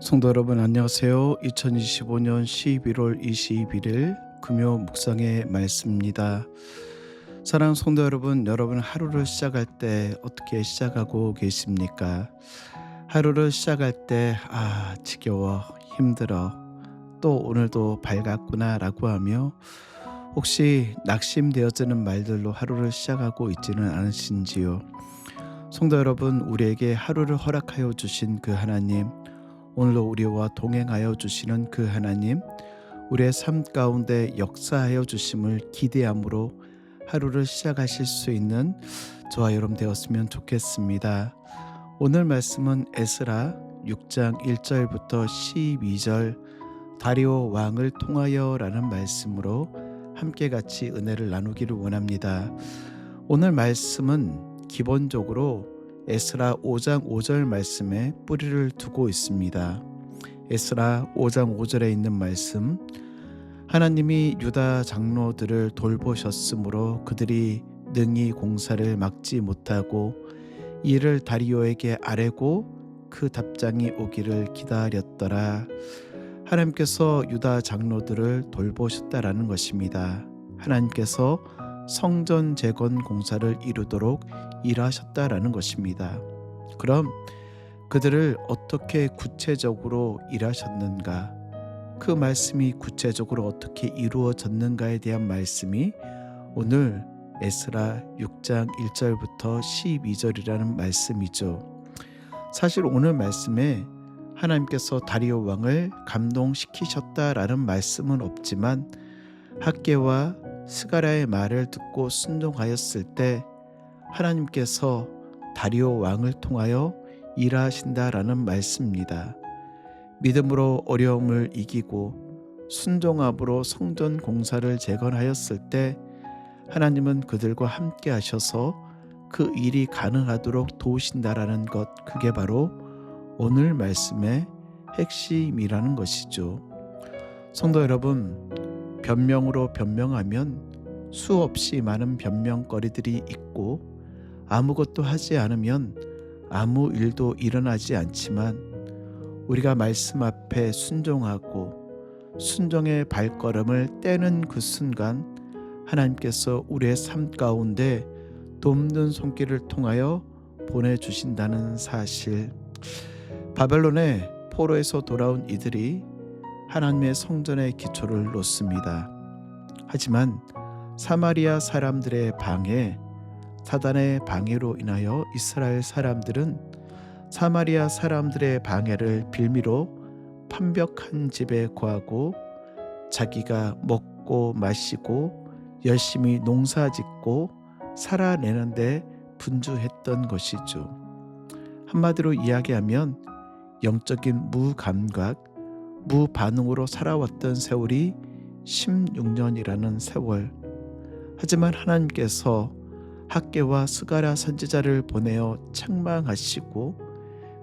성도 여러분 안녕하세요. 2025년 11월 21일 금요 묵상의 말씀입니다. 사랑 성도 여러분, 여러분 하루를 시작할 때 어떻게 시작하고 계십니까? 하루를 시작할 때 아, 지겨워, 힘들어. 또 오늘도 밝았구나라고 하며 혹시 낙심되어지는 말들로 하루를 시작하고 있지는 않으신지요? 성도 여러분, 우리에게 하루를 허락하여 주신 그 하나님 오늘도 우리와 동행하여 주시는 그 하나님, 우리의 삶 가운데 역사하여 주심을 기대함으로 하루를 시작하실 수 있는 저와 여러분 되었으면 좋겠습니다. 오늘 말씀은 에스라 6장 1절부터 12절 다리오 왕을 통하여라는 말씀으로 함께 같이 은혜를 나누기를 원합니다. 오늘 말씀은 기본적으로 에스라 5장 5절 말씀에 뿌리를 두고 있습니다. 에스라 5장 5절에 있는 말씀 하나님이 유다 장로들을 돌보셨으므로 그들이 능히 공사를 막지 못하고 이를 다리오에게 아뢰고 그 답장이 오기를 기다렸더라. 하나님께서 유다 장로들을 돌보셨다라는 것입니다. 하나님께서 성전 재건 공사를 이루도록 일하셨다라는 것입니다. 그럼 그들을 어떻게 구체적으로 일하셨는가? 그 말씀이 구체적으로 어떻게 이루어졌는가에 대한 말씀이 오늘 에스라 6장 1절부터 12절이라는 말씀이죠. 사실 오늘 말씀에 하나님께서 다리오 왕을 감동시키셨다라는 말씀은 없지만 학계와 스가랴의 말을 듣고 순종하였을 때 하나님께서 다리오 왕을 통하여 일하신다라는 말씀입니다. 믿음으로 어려움을 이기고 순종함으로 성전 공사를 재건하였을 때 하나님은 그들과 함께 하셔서 그 일이 가능하도록 도우신다라는 것 그게 바로 오늘 말씀의 핵심이라는 것이죠. 성도 여러분, 변명으로 변명하면 수없이 많은 변명거리들이 있고 아무것도 하지 않으면 아무 일도 일어나지 않지만 우리가 말씀 앞에 순종하고 순종의 발걸음을 떼는 그 순간 하나님께서 우리의 삶 가운데 돕는 손길을 통하여 보내주신다는 사실. 바벨론의 포로에서 돌아온 이들이 하나님의 성전의 기초를 놓습니다. 하지만 사마리아 사람들의 방해, 사단의 방해로 인하여 이스라엘 사람들은 사마리아 사람들의 방해를 빌미로 판벽한 집에 거하고 자기가 먹고 마시고 열심히 농사 짓고 살아내는데 분주했던 것이죠. 한마디로 이야기하면 영적인 무감각, 무반응으로 살아왔던 세월이 16년이라는 세월. 하지만 하나님께서 학계와 스가랴 선지자를 보내어 책망하시고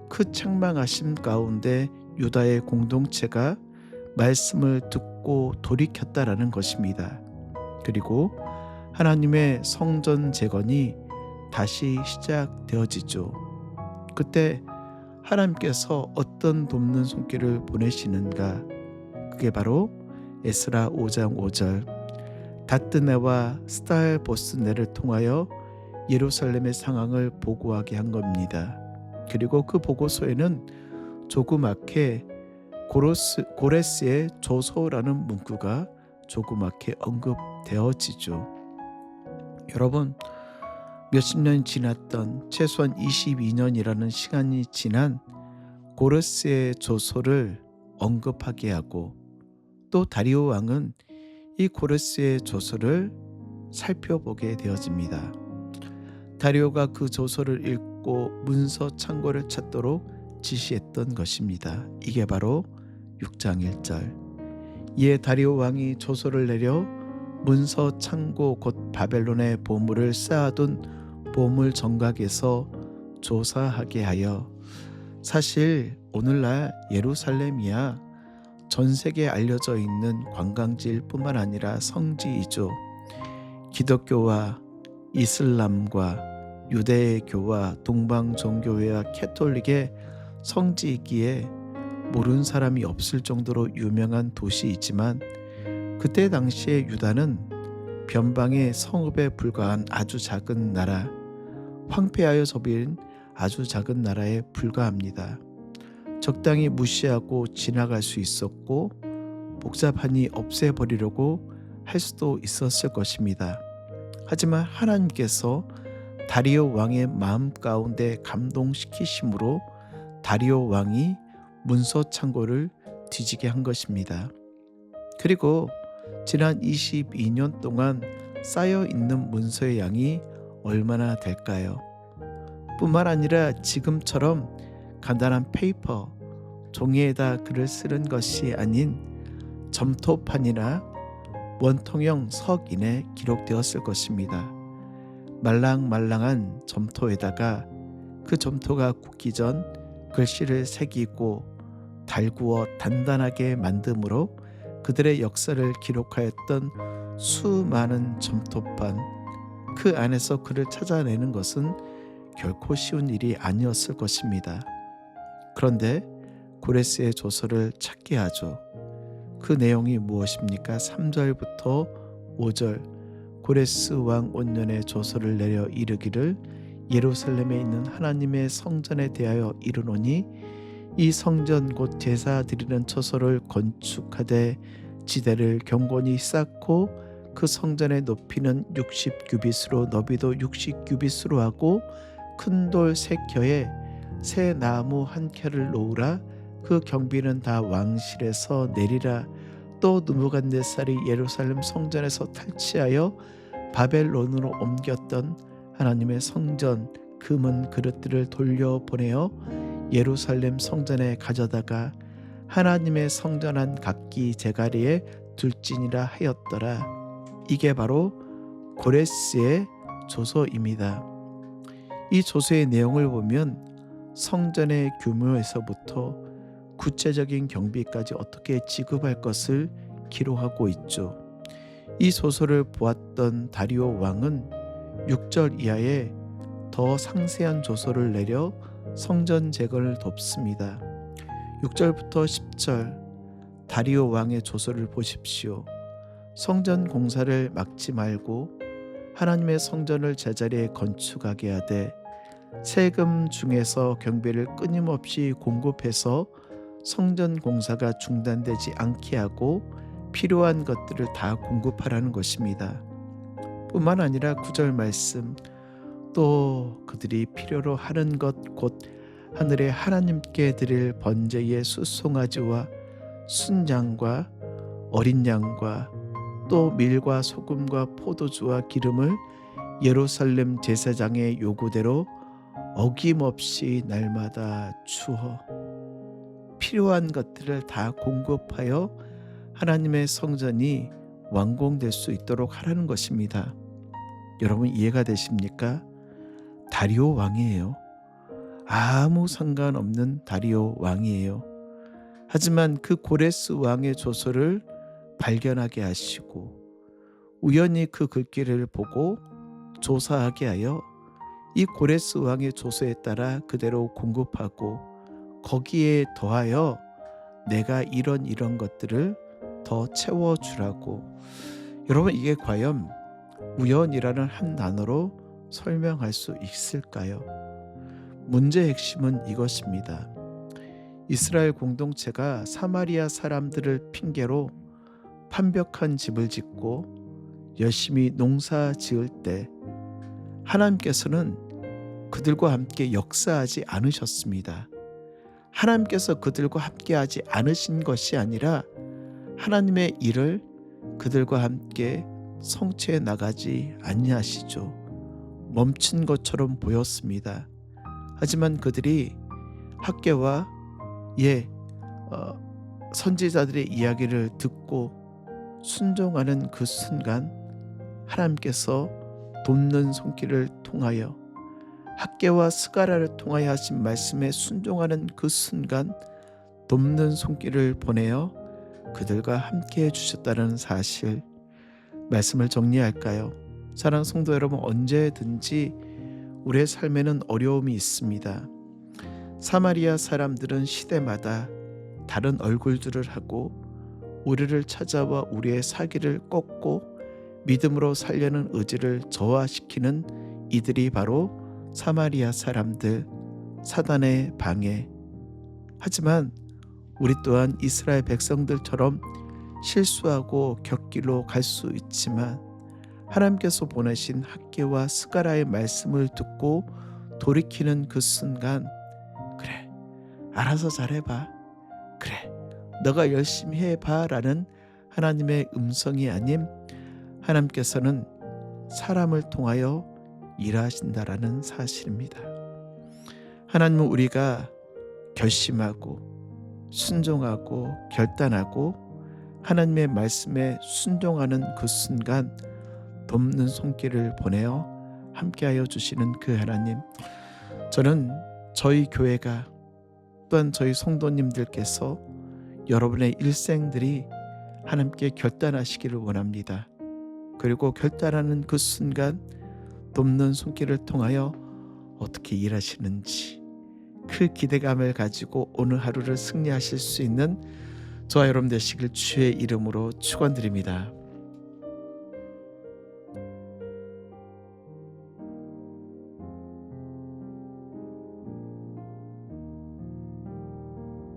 그 책망하심 가운데 유다의 공동체가 말씀을 듣고 돌이켰다라는 것입니다. 그리고 하나님의 성전 재건이 다시 시작되어지죠. 그때 하나님께서 어떤 돕는 손길을 보내시는가? 그게 바로 에스라 5장 5절 다뜨네와 스타일 보스네를 통하여 예루살렘의 상황을 보고하게 한 겁니다. 그리고 그 보고서에는 조그맣게 고로스, 고레스의 조소라는 문구가 조그맣게 언급되어지죠. 여러분 몇십 년이 지났던 최소한 22년이라는 시간이 지난 고르스의 조소를 언급하게 하고 또 다리오 왕은 이 고르스의 조소를 살펴보게 되어집니다. 다리오가 그 조서를 읽고 문서 창고를 찾도록 지시했던 것입니다. 이게 바로 6장 1절. 이에 다리오 왕이 조서를 내려 문서 창고 곧 바벨론의 보물을 쌓아둔 보물 정각에서 조사하게 하여 사실 오늘날 예루살렘이야 전 세계에 알려져 있는 관광지일 뿐만 아니라 성지이죠. 기독교와 이슬람과 유대교와 동방 종교회와 캐톨릭의 성지이기에 모르는 사람이 없을 정도로 유명한 도시이지만 그때 당시에 유다는 변방의 성읍에 불과한 아주 작은 나라, 황폐하여 저빈 아주 작은 나라에 불과합니다. 적당히 무시하고 지나갈 수 있었고 복잡하니 없애버리려고 할 수도 있었을 것입니다. 하지만 하나님께서 다리오 왕의 마음 가운데 감동시키심으로 다리오 왕이 문서 창고를 뒤지게 한 것입니다. 그리고 지난 22년 동안 쌓여 있는 문서의 양이 얼마나 될까요? 뿐만 아니라 지금처럼 간단한 페이퍼, 종이에다 글을 쓰는 것이 아닌 점토판이나 원통형 석인에 기록되었을 것입니다. 말랑말랑한 점토에다가 그 점토가 굳기 전 글씨를 새기고 달구어 단단하게 만듦으로 그들의 역사를 기록하였던 수많은 점토판 그 안에서 그를 찾아내는 것은 결코 쉬운 일이 아니었을 것입니다. 그런데 고레스의 조서를 찾게 하죠. 그 내용이 무엇입니까? 3절부터 5절 고레스 왕 온년의 조서를 내려 이르기를 예루살렘에 있는 하나님의 성전에 대하여 이르노니 이 성전 곧 제사 드리는 처소를 건축하되 지대를 경건히 쌓고 그 성전의 높이는 60 규빗으로 너비도 60 규빗으로 하고 큰 돌 세 켜에 새 나무 한 켜를 놓으라. 그 경비는 다 왕실에서 내리라. 또 느부갓네살이 예루살렘 성전에서 탈취하여 바벨론으로 옮겼던 하나님의 성전 금은 그릇들을 돌려보내어 예루살렘 성전에 가져다가 하나님의 성전한 각기 제가리에 둘지니라 하였더라. 이게 바로 고레스의 조서입니다. 이 조서의 내용을 보면 성전의 규모에서부터 구체적인 경비까지 어떻게 지급할 것을 기록하고 있죠. 이 소설을 보았던 다리오 왕은 6절 이하에 더 상세한 조서를 내려 성전 재건을 돕습니다. 6절부터 10절 다리오 왕의 조서를 보십시오. 성전 공사를 막지 말고 하나님의 성전을 제자리에 건축하게 하되 세금 중에서 경비를 끊임없이 공급해서 성전 공사가 중단되지 않게 하고 필요한 것들을 다 공급하라는 것입니다. 뿐만 아니라 구절 말씀 또 그들이 필요로 하는 것 곧 하늘의 하나님께 드릴 번제의 수송아지와 순양과 어린 양과 또 밀과 소금과 포도주와 기름을 예루살렘 제사장의 요구대로 어김없이 날마다 주어 필요한 것들을 다 공급하여 하나님의 성전이 완공될 수 있도록 하라는 것입니다. 여러분 이해가 되십니까? 다리오 왕이에요. 아무 상관없는 다리오 왕이에요. 하지만 그 고레스 왕의 조서를 발견하게 하시고 우연히 그 글귀를 보고 조사하게 하여 이 고레스 왕의 조서에 따라 그대로 공급하고 거기에 더하여 내가 이런 이런 것들을 더 채워주라고. 여러분, 이게 과연 우연이라는 한 단어로 설명할 수 있을까요? 문제의 핵심은 이것입니다. 이스라엘 공동체가 사마리아 사람들을 핑계로 판벽한 집을 짓고 열심히 농사 지을 때 하나님께서는 그들과 함께 역사하지 않으셨습니다. 하나님께서 그들과 함께하지 않으신 것이 아니라 하나님의 일을 그들과 함께 성취해 나가지 아니하시죠. 멈춘 것처럼 보였습니다. 하지만 그들이 학계와 예 어, 선지자들의 이야기를 듣고 순종하는 그 순간 하나님께서 돕는 손길을 통하여 학계와 스가라를 통하여 하신 말씀에 순종하는 그 순간 돕는 손길을 보내어 그들과 함께 해 주셨다는 사실 말씀을 정리할까요? 사랑 성도 여러분 언제든지 우리의 삶에는 어려움이 있습니다. 사마리아 사람들은 시대마다 다른 얼굴들을 하고 우리를 찾아와 우리의 사기를 꺾고 믿음으로 살려는 의지를 저하시키는 이들이 바로 사마리아 사람들 사단의 방해 하지만 우리 또한 이스라엘 백성들처럼 실수하고 격길로 갈 수 있지만 하나님께서 보내신 학계와 스가라의 말씀을 듣고 돌이키는 그 순간 그래 알아서 잘해봐 그래 너가 열심히 해봐라는 하나님의 음성이 아님 하나님께서는 사람을 통하여 일하신다라는 사실입니다. 하나님은 우리가 결심하고 순종하고 결단하고 하나님의 말씀에 순종하는 그 순간 돕는 손길을 보내어 함께하여 주시는 그 하나님 저는 저희 교회가 또한 저희 성도님들께서 여러분의 일생들이 하나님께 결단하시기를 원합니다. 그리고 결단하는 그 순간 돕는 손길을 통하여 어떻게 일하시는지 그 기대감을 가지고 오늘 하루를 승리하실 수 있는 저와 여러분 되시길 주의 이름으로 축원드립니다.